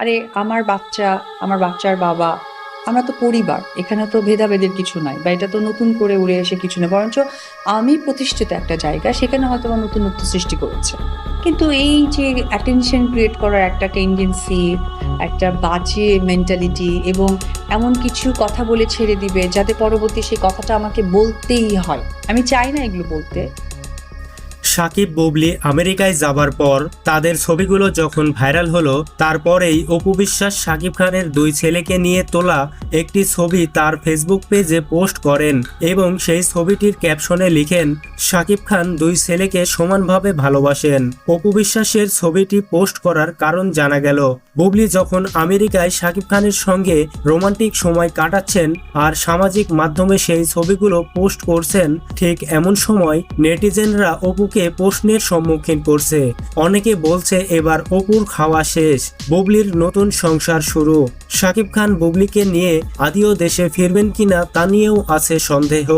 আরে, আমার বাচ্চা, আমার বাচ্চার বাবা, আমরা তো পরিবার, এখানে তো ভেদাভেদের কিছু নাই, বা এটা তো নতুন করে উড়ে এসে কিছু না বরঞ্চ আমি প্রতিষ্ঠিত একটা জায়গা সেখানে হয়তো আমার নতুনত্ব সৃষ্টি করেছে। কিন্তু এই যে অ্যাটেনশন ক্রিয়েট করার একটা টেন্ডেন্সি একটা বাজে মেন্টালিটি এবং এমন কিছু কথা বলে ছেড়ে দিবে, যাতে পরবর্তী সেই কথাটা আমাকে বলতেই হয়। আমি চাই না এগুলো বলতে। সাকিব, বুবলি আমেরিকায় যাবার পর তাদের ছবিগুলো যখন ভাইরাল হলো, তারপরেই অপু বিশ্বাস সাকিব খানের দুই ছেলেকে নিয়ে তোলা একটি ছবি তার ফেসবুক পেজে পোস্ট করেন এবং সেই ছবিটির ক্যাপশনে লিখেন, সাকিব খান দুই ছেলেকে সমানভাবে ভালোবাসেন। অপু বিশ্বাসের ছবিটি পোস্ট করার কারণ জানা গেল। বুবলি যখন আমেরিকায় শাকিব খানের সঙ্গে রোমান্টিক সময় কাটাচ্ছেন আর সামাজিক মাধ্যমে সেই ছবিগুলো পোস্ট করছেন, ঠিক এমন সময় নেটিজেনরা অপুকে প্রশ্নের সম্মুখীন করছে। অনেকে বলছে এবার অপুর খাওয়া শেষ, বুবলির নতুন সংসার শুরু। শাকিব খান বুবলিকে নিয়ে আদিও দেশে ফিরবেন কিনা তা নিয়েও আছে সন্দেহ।